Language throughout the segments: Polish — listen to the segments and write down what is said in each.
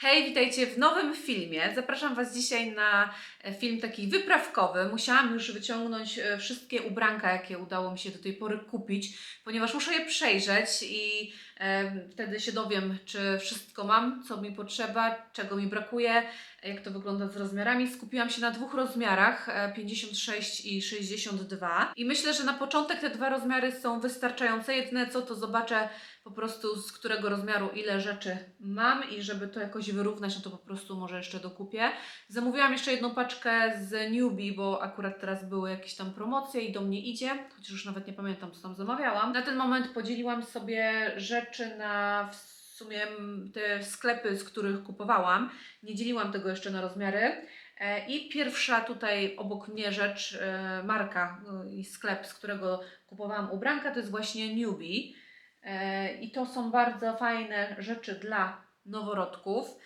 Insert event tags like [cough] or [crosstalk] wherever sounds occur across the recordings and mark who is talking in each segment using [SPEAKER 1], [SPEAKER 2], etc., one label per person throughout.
[SPEAKER 1] Hej, witajcie w nowym filmie. Zapraszam Was dzisiaj na e, film taki wyprawkowy. Musiałam już wyciągnąć e, wszystkie ubranka, jakie udało mi się do tej pory kupić, ponieważ muszę je przejrzeć i e, wtedy się dowiem, czy wszystko mam, co mi potrzeba, czego mi brakuje, jak to wygląda z rozmiarami. Skupiłam się na dwóch rozmiarach, e, 56 i 62. I myślę, że na początek te dwa rozmiary są wystarczające. Jedyne co, to zobaczę po prostu z którego rozmiaru ile rzeczy mam i żeby to jakoś wyrównać, no to po prostu może jeszcze dokupię. Zamówiłam jeszcze jedną paczkę z Newbie, bo akurat teraz były jakieś tam promocje i do mnie idzie, chociaż już nawet nie pamiętam co tam zamawiałam. Na ten moment podzieliłam sobie rzeczy na w sumie te sklepy, z których kupowałam. Nie dzieliłam tego jeszcze na rozmiary. E, I pierwsza tutaj obok mnie rzecz, e, marka e, i sklep, z którego kupowałam ubranka, to jest właśnie Newbie. E, I to są bardzo fajne rzeczy dla noworodków.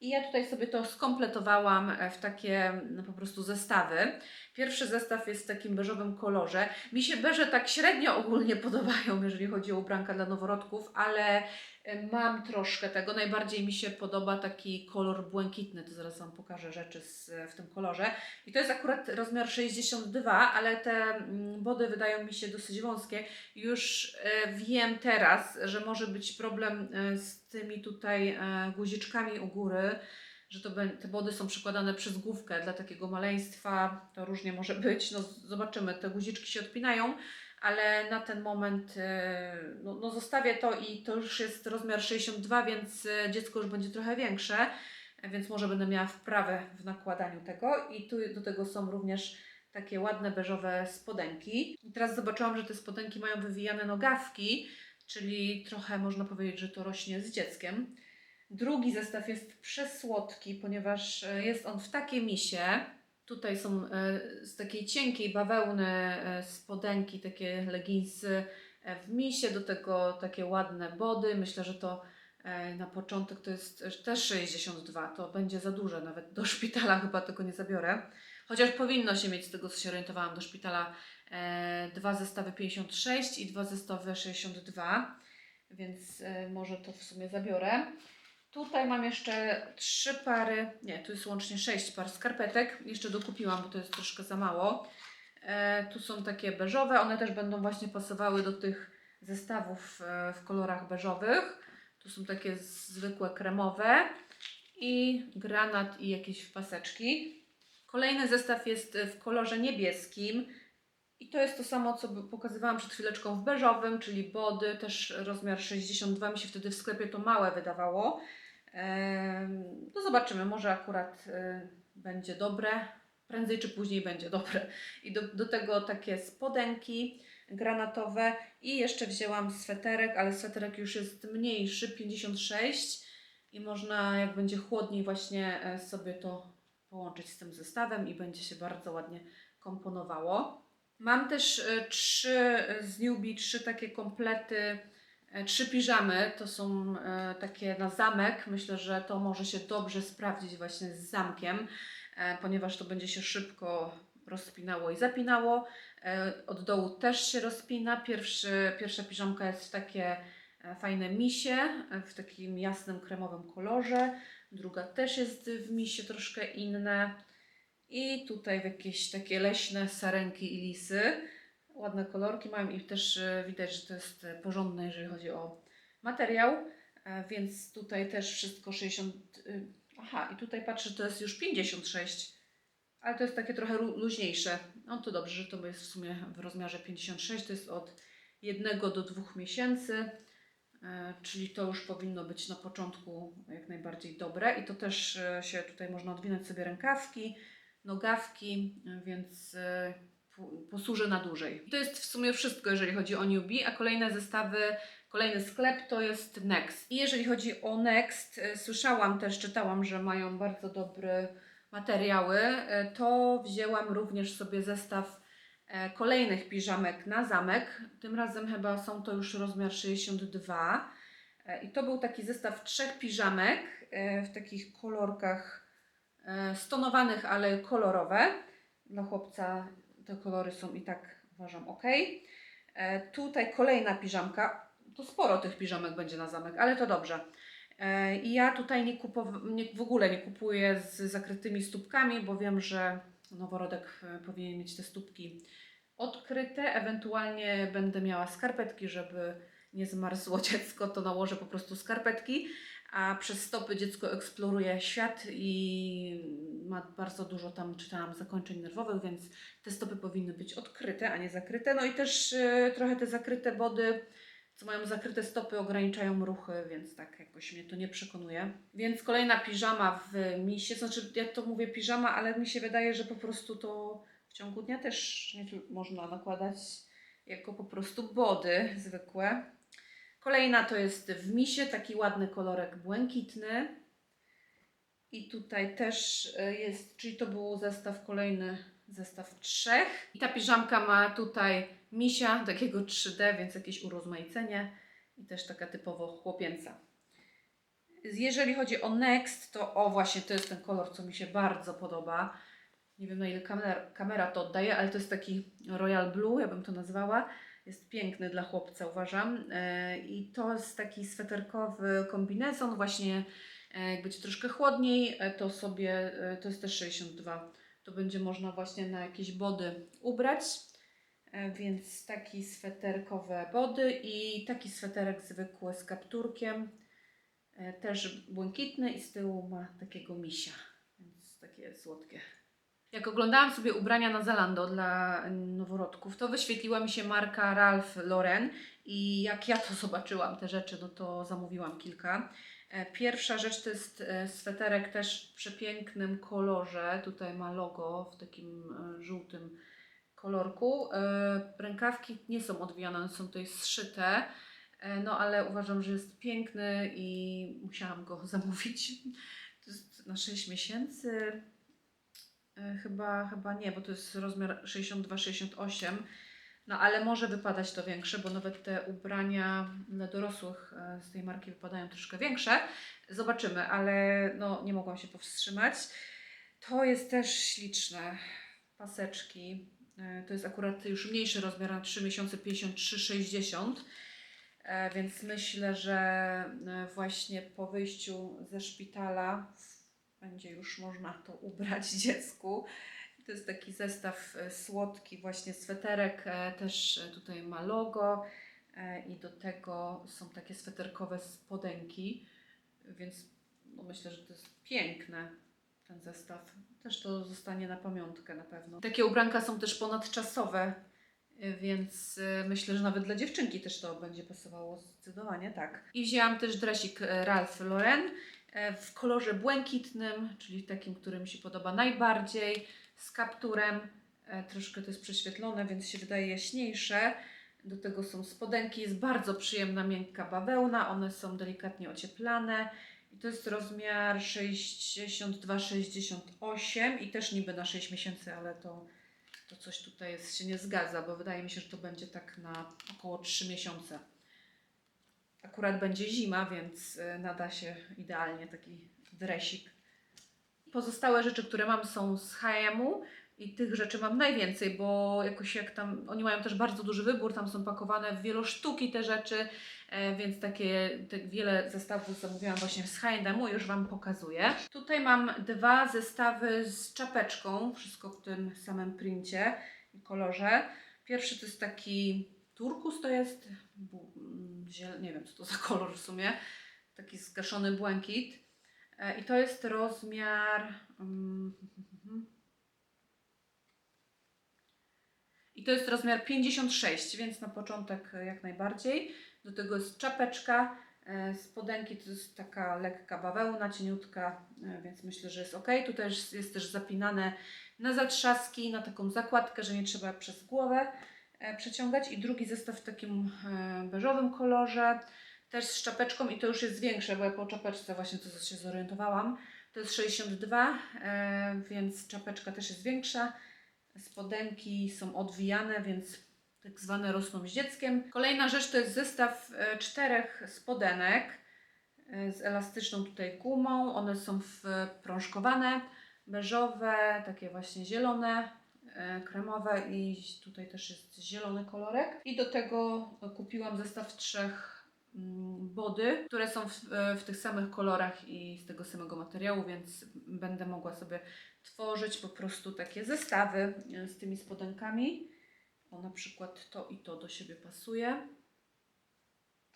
[SPEAKER 1] I ja tutaj sobie to skompletowałam e, w takie no, po prostu zestawy. Pierwszy zestaw jest w takim beżowym kolorze. Mi się beże tak średnio ogólnie [laughs] podobają, jeżeli chodzi o ubranka dla noworodków, ale mam troszkę tego. Najbardziej mi się podoba taki kolor błękitny. To zaraz Wam pokażę rzeczy z, w tym kolorze. I to jest akurat rozmiar 62, ale te mm, body wydają mi się dosyć wąskie. Już e, wiem teraz, że może być problem e, z tymi tutaj e, guziczkami u góry, że to te body są przykładane przez główkę dla takiego maleństwa. To różnie może być. No, zobaczymy, te guziczki się odpinają. Ale na ten moment e, no, no zostawię to i to już jest rozmiar 62, więc e, dziecko już będzie trochę większe, więc może będę miała wprawę w nakładaniu tego. I tu do tego są również takie ładne beżowe spodenki. I teraz zobaczyłam, że te spodenki mają wywijane nogawki, czyli trochę można powiedzieć, że to rośnie z dzieckiem. Drugi zestaw jest przesłodki, ponieważ e, jest on w takiej misie. Tutaj są e, z takiej cienkiej bawełny e, spodenki, takie leginsy e, w misie, do tego takie ładne body. Myślę, że to na początek to jest też 62, to będzie za duże, nawet do szpitala [laughs] chyba tego nie zabiorę. Chociaż powinno się mieć, z tego co się orientowałam, do szpitala dwa zestawy 56 i dwa zestawy 62, więc może to w sumie zabiorę. Tutaj mam jeszcze trzy pary, nie, tu jest łącznie sześć par skarpetek. Jeszcze dokupiłam, bo to jest troszkę za mało. E, tu są takie beżowe, one też będą właśnie pasowały do tych zestawów e, w kolorach beżowych. Tu są takie zwykłe kremowe i granat i jakieś paseczki. Kolejny zestaw jest w kolorze niebieskim. I to jest to samo, co pokazywałam przed chwileczką w beżowym, czyli body, też rozmiar 62. Mi się wtedy w sklepie to małe wydawało. Em, No zobaczymy, może akurat y, będzie dobre. Prędzej czy później będzie dobre. I do, do tego takie spodenki granatowe. I jeszcze wzięłam sweterek, ale sweterek już jest mniejszy, 56. I można, jak będzie chłodniej, właśnie e, sobie to połączyć z tym zestawem i będzie się bardzo ładnie komponowało. Mam też e, trzy e, z Newbie, trzy takie komplety, trzy piżamy. To są e, takie na zamek. Myślę, że to może się dobrze sprawdzić właśnie z zamkiem, e, ponieważ to będzie się szybko rozpinało i zapinało. E, Od dołu też się rozpina. Pierwszy, pierwsza piżamka jest w takie e, fajne misie, e, w takim jasnym kremowym kolorze. Druga też jest w misie troszkę inne. I tutaj w jakieś takie leśne sarenki i lisy. Ładne kolorki mają i też e, widać, że to jest e, porządne, jeżeli chodzi o materiał. E, Więc tutaj też wszystko 60. y, Aha, i tutaj patrzę, to jest już 56. Ale to jest takie trochę lu- luźniejsze. No to dobrze, że to jest w sumie w rozmiarze 56. To jest od jednego do dwóch miesięcy. Czyli to już powinno być na początku jak najbardziej dobre. I to też się tutaj można odwinąć sobie rękawki nogawki, więc posłuży na dłużej. To jest w sumie wszystko, jeżeli chodzi o Newbie, a kolejne zestawy, kolejny sklep to jest Next. I jeżeli chodzi o Next, e, słyszałam też, czytałam, że mają bardzo dobre materiały, e, to wzięłam również sobie zestaw e, kolejnych piżamek na zamek. Tym razem chyba są to już rozmiar 62. E, I to był taki zestaw trzech piżamek w takich kolorkach stonowanych, ale kolorowe. Dla chłopca te kolory są i tak uważam ok. E, tutaj kolejna piżamka. To sporo tych piżamek będzie na zamek, ale to dobrze. E, I ja tutaj nie nie, w ogóle nie kupuję z zakrytymi stópkami, bo wiem, że noworodek e, powinien mieć te stópki odkryte. Ewentualnie będę miała skarpetki, żeby nie zmarzło [laughs] dziecko, to nałożę po prostu skarpetki, a przez stopy dziecko eksploruje świat i ma bardzo dużo tam, czytałam, zakończeń nerwowych, więc te stopy powinny być odkryte, a nie zakryte. No i też e, trochę te zakryte body, co mają zakryte stopy, ograniczają ruchy, więc tak jakoś mnie to nie przekonuje. Więc kolejna piżama w misie, znaczy ja to mówię piżama, ale mi się wydaje, że po prostu to w ciągu dnia też można nakładać jako po prostu body zwykłe. Kolejna to jest w misie, taki ładny kolorek błękitny. I tutaj też e, jest, czyli to był zestaw kolejny, zestaw trzech. I ta piżamka ma tutaj misia, takiego 3D, więc jakieś urozmaicenie. I też taka typowo chłopięca. Jeżeli chodzi o Next, to o właśnie to jest ten kolor, co mi się bardzo podoba. Nie wiem na ile kamera, kamera to oddaje, ale to jest taki Royal Blue, ja bym to nazwała. Jest piękny dla chłopca, uważam. E, I to jest taki sweterkowy kombinezon, właśnie e, jak będzie troszkę chłodniej, e, to sobie, to jest też 62. To będzie można właśnie na jakieś body ubrać. Więc taki sweterkowe body i taki sweterek zwykły z kapturkiem. Też błękitny i z tyłu ma takiego misia. Więc takie słodkie. Jak oglądałam sobie ubrania na Zalando dla noworodków, to wyświetliła mi się marka Ralph Lauren i jak ja to [laughs] zobaczyłam, te rzeczy, no to zamówiłam kilka. E, Pierwsza rzecz to jest e, sweterek też w przepięknym kolorze. Tutaj ma logo w takim e, żółtym kolorku. Rękawki nie są odwijane, są tutaj zszyte. No ale uważam, że jest piękny i musiałam go [laughs] zamówić. To jest na 6 miesięcy. E, Chyba, chyba nie, bo to jest rozmiar 62-68. No ale może wypadać to większe, bo nawet te ubrania dla dorosłych e, z tej marki wypadają troszkę większe. Zobaczymy, ale no nie mogłam się powstrzymać. To jest też śliczne. Paseczki. E, To jest akurat już mniejszy rozmiar na 3 miesiące 53-60. E, Więc myślę, że właśnie po wyjściu ze szpitala będzie już można to ubrać [laughs] dziecku. To jest taki zestaw e, słodki, właśnie sweterek, e, też e, tutaj ma logo i do tego są takie sweterkowe spodenki, więc no myślę, że to jest piękne ten zestaw. Też to zostanie na pamiątkę na pewno. Takie ubranka są też ponadczasowe, więc myślę, że nawet dla dziewczynki też to będzie pasowało zdecydowanie, tak. I wzięłam też dresik Ralph Lauren w kolorze błękitnym, czyli takim, który mi się podoba najbardziej, z kapturem. E, Troszkę to jest prześwietlone, więc się wydaje jaśniejsze. Do tego są spodenki, jest bardzo przyjemna, miękka bawełna, one są delikatnie ocieplane. I to jest rozmiar 62-68 i też niby na 6 miesięcy, ale to, to coś tutaj jest, się nie zgadza, bo wydaje mi się, że to będzie tak na około 3 miesiące. Akurat będzie zima, więc y, nada się idealnie taki dresik. Pozostałe rzeczy, które mam są z H&M-u i tych rzeczy mam najwięcej, bo jakoś jak tam, oni mają też bardzo duży wybór, tam są pakowane w wielosztuki te rzeczy, e, więc takie te wiele zestawów zamówiłam właśnie z H&M-u, już Wam pokazuję. Tutaj mam dwa zestawy z czapeczką, wszystko w tym samym princie i kolorze. Pierwszy to jest taki turkus, to jest, nie wiem co to za kolor w sumie, taki zgaszony błękit. E, I to jest rozmiar. mm, I to jest rozmiar 56, więc na początek jak najbardziej. Do tego jest czapeczka. e, Spodenki to jest taka lekka bawełna, cieniutka, e, więc myślę, że jest ok. Tutaj jest, jest też zapinane na zatrzaski, na taką zakładkę, że nie trzeba przez głowę przeciągać. I drugi zestaw w takim e, beżowym kolorze też z czapeczką i to już jest większe, bo ja po czapeczce właśnie to się zorientowałam. To jest 62, e, więc czapeczka też jest większa. Spodenki są odwijane, więc tak zwane rosną z dzieckiem. Kolejna rzecz to jest zestaw e, czterech spodenek e, z elastyczną tutaj gumą. One są wprążkowane, beżowe, takie właśnie zielone, e, kremowe i tutaj też jest zielony kolorek. I do tego kupiłam zestaw trzech mm, body, które są w, e, w tych samych kolorach i z tego samego materiału, więc będę mogła sobie tworzyć po prostu takie zestawy e, z tymi spodenkami. O, na przykład to i to do siebie pasuje.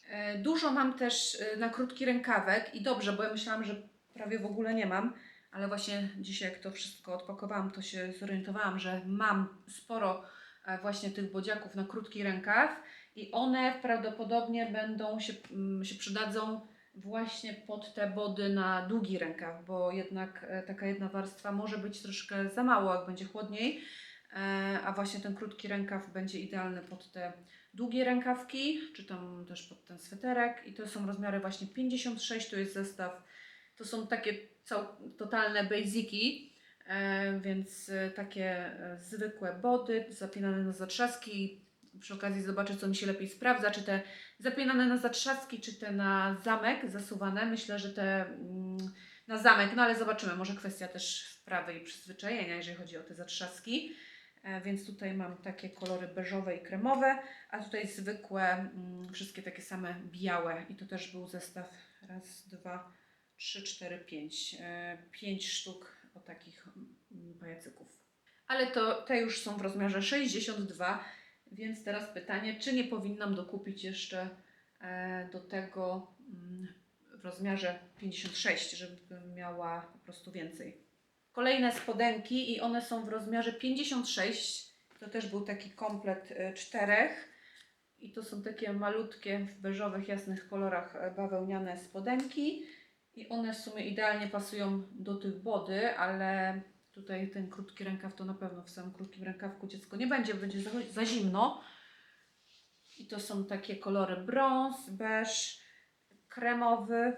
[SPEAKER 1] E, Dużo mam też e, na krótki rękawek i dobrze, bo ja myślałam, że prawie w ogóle nie mam, ale właśnie dzisiaj jak to wszystko odpakowałam, to się zorientowałam, że mam sporo e, właśnie tych bodziaków na krótki rękaw i one prawdopodobnie będą się, mm, się przydadzą właśnie pod te body na długi rękaw, bo jednak e, taka jedna warstwa może być troszkę za mało, jak będzie chłodniej, e, a właśnie ten krótki rękaw będzie idealny pod te długie rękawki, czy tam też pod ten sweterek i to są rozmiary właśnie 56, to jest zestaw, to są takie cał, totalne basiki, e, więc e, takie e, zwykłe body zapinane na zatrzaski, przy okazji zobaczę co mi się lepiej sprawdza, czy te zapinane na zatrzaski, czy te na zamek zasuwane, myślę, że te mm, na zamek, no ale zobaczymy, może kwestia też wprawy i przyzwyczajenia, jeżeli chodzi o te zatrzaski. Więc tutaj mam takie kolory beżowe i kremowe, a tutaj zwykłe, mm, wszystkie takie same białe. I to też był zestaw raz, dwa, trzy, cztery, pięć. E, Pięć sztuk o takich mm, pajacyków. Ale to te już są w rozmiarze 62, więc teraz pytanie, czy nie powinnam dokupić jeszcze e, do tego mm, w rozmiarze 56, żebym miała po prostu więcej kolejne spodenki i one są w rozmiarze 56. To też był taki komplet e, czterech. I to są takie malutkie w beżowych, jasnych kolorach e, bawełniane spodenki. I one w sumie idealnie pasują do tych body, ale tutaj ten krótki rękaw to na pewno w samym krótkim rękawku dziecko nie będzie, będzie za, za zimno. I to są takie kolory brąz, beż, kremowy.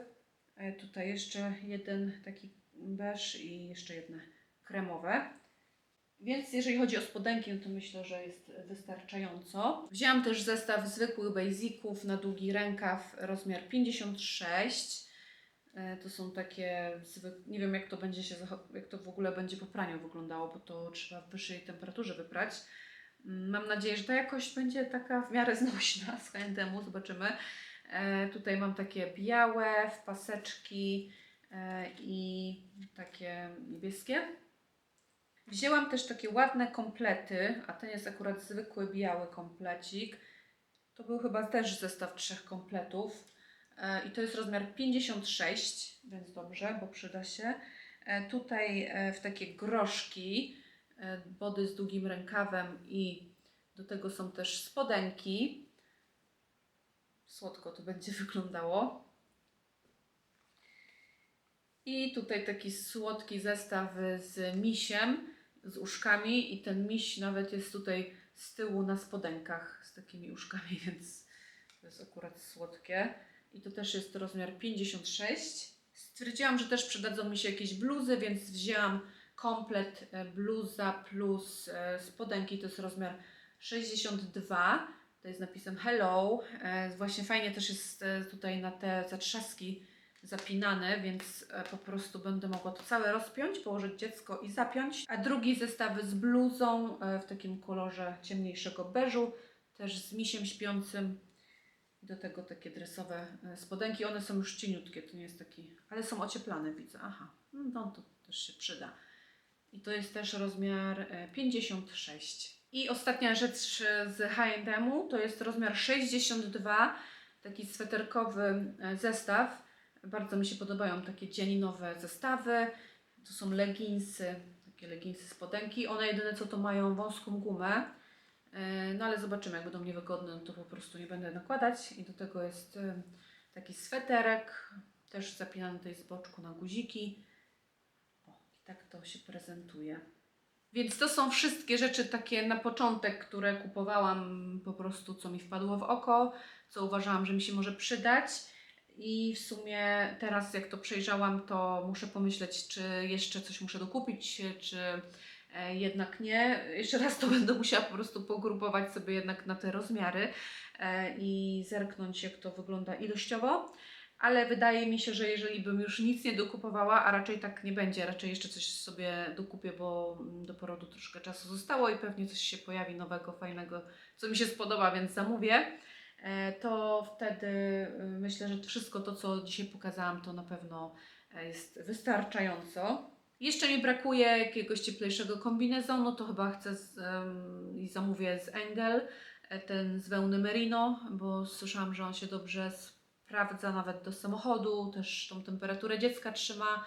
[SPEAKER 1] E, Tutaj jeszcze jeden taki beż i jeszcze jedne kremowe. Więc jeżeli chodzi o spodenki, no to myślę, że jest wystarczająco. Wzięłam też zestaw zwykłych basiców na długi rękaw, rozmiar 56. E, To są takie, nie wiem jak to będzie się, jak to w ogóle będzie po praniu wyglądało, bo to trzeba w wyższej temperaturze wyprać. Mm, Mam nadzieję, że ta jakość będzie taka w miarę znośna z H&M, zobaczymy. E, tutaj mam takie białe w paseczki e, i takie niebieskie. Wzięłam też takie ładne komplety, a ten jest akurat zwykły biały komplecik. To był chyba też zestaw trzech kompletów. E, I to jest rozmiar 56, więc dobrze, bo przyda się. E, tutaj e, w takie groszki, body z długim rękawem i do tego są też spodenki. Słodko to będzie [laughs] wyglądało. I tutaj taki słodki zestaw z misiem, z uszkami i ten miś nawet jest tutaj z tyłu na spodenkach z takimi uszkami, [laughs] więc to jest akurat słodkie. I to też jest rozmiar 56. Stwierdziłam, że też przydadzą mi się jakieś bluzy, więc wzięłam komplet e, bluza plus e, spodenki, to jest rozmiar 62. To jest napisem hello. E, Właśnie fajnie też jest tutaj na te zatrzaski zapinane, więc po prostu będę mogła to całe rozpiąć, położyć dziecko i zapiąć. A drugi zestaw z bluzą w takim kolorze ciemniejszego beżu, też z misiem śpiącym. I do tego takie dresowe e, spodenki. One są już cieniutkie, to nie jest taki, ale są ocieplane, widzę. Aha, no to też się przyda. I to jest też rozmiar e, 56. I ostatnia rzecz e, z H&M to jest rozmiar 62, taki sweterkowy e, zestaw. Bardzo mi się podobają takie dzianinowe zestawy. To są leginsy, takie leginsy spodenki. One jedyne co to mają wąską gumę. E, No ale zobaczymy, jak będą niewygodne, no to po prostu nie będę nakładać. I do tego jest e, taki sweterek, też zapinany tutaj z boczku na guziki. O, i tak to się prezentuje. Więc to są wszystkie rzeczy takie na początek, które kupowałam po prostu, co mi wpadło w oko, co uważałam, że mi się może przydać. I w sumie teraz, jak to przejrzałam, to muszę pomyśleć, czy jeszcze coś muszę dokupić, czy jednak nie. Jeszcze raz to [laughs] będę musiała po prostu pogrupować sobie jednak na te rozmiary e, i zerknąć, jak to wygląda ilościowo. Ale wydaje mi się, że jeżeli bym już nic nie dokupowała, a raczej tak nie będzie, raczej jeszcze coś sobie dokupię, bo mm, do porodu troszkę czasu zostało i pewnie coś się pojawi nowego, fajnego, co mi się spodoba, więc zamówię. e, to wtedy y, myślę, że wszystko to, co dzisiaj pokazałam, to na pewno e, jest wystarczająco. Jeszcze mi brakuje jakiegoś cieplejszego kombinezonu, to chyba chcę i zamówię z Engel, e, ten z wełny merino, bo słyszałam, że on się dobrze sprawdza nawet do samochodu, też tą temperaturę dziecka trzyma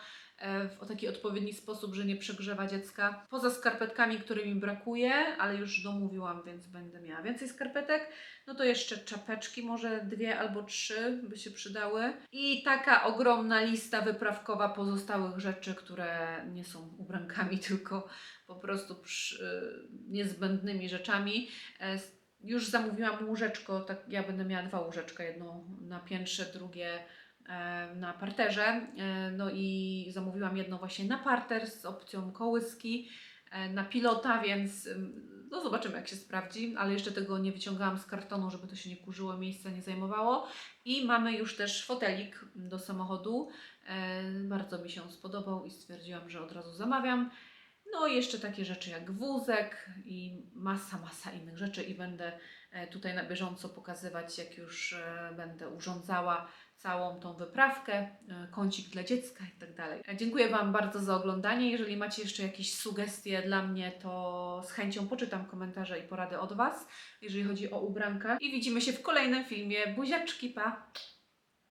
[SPEAKER 1] w taki odpowiedni sposób, że nie przegrzewa dziecka. Poza skarpetkami, którymi brakuje, ale już domówiłam, więc będę miała więcej skarpetek. No to jeszcze czapeczki, może dwie albo trzy by się przydały. I taka ogromna lista wyprawkowa pozostałych rzeczy, które nie są ubrankami, [laughs] tylko po prostu przy, niezbędnymi rzeczami. E, Już zamówiłam łóżeczko, tak ja będę miała dwa łóżeczka, jedno na piętrze, drugie e, na parterze. E, No i zamówiłam jedno właśnie na parter z opcją kołyski e, na pilota, więc no zobaczymy jak się sprawdzi, ale jeszcze tego nie wyciągałam z kartonu, żeby to się nie kurzyło, miejsca nie zajmowało. I mamy już też fotelik do samochodu. E, Bardzo mi się spodobał i stwierdziłam, że od razu zamawiam. No i jeszcze takie rzeczy jak wózek i masa, masa innych rzeczy i będę e, tutaj na bieżąco pokazywać, jak już e, będę urządzała całą tą wyprawkę, e, kącik dla dziecka i tak dalej. E, Dziękuję Wam bardzo za oglądanie. Jeżeli macie jeszcze jakieś sugestie dla mnie, to z chęcią poczytam komentarze i porady od Was, jeżeli chodzi o ubranka. I widzimy się w kolejnym filmie. Buziaczki, pa!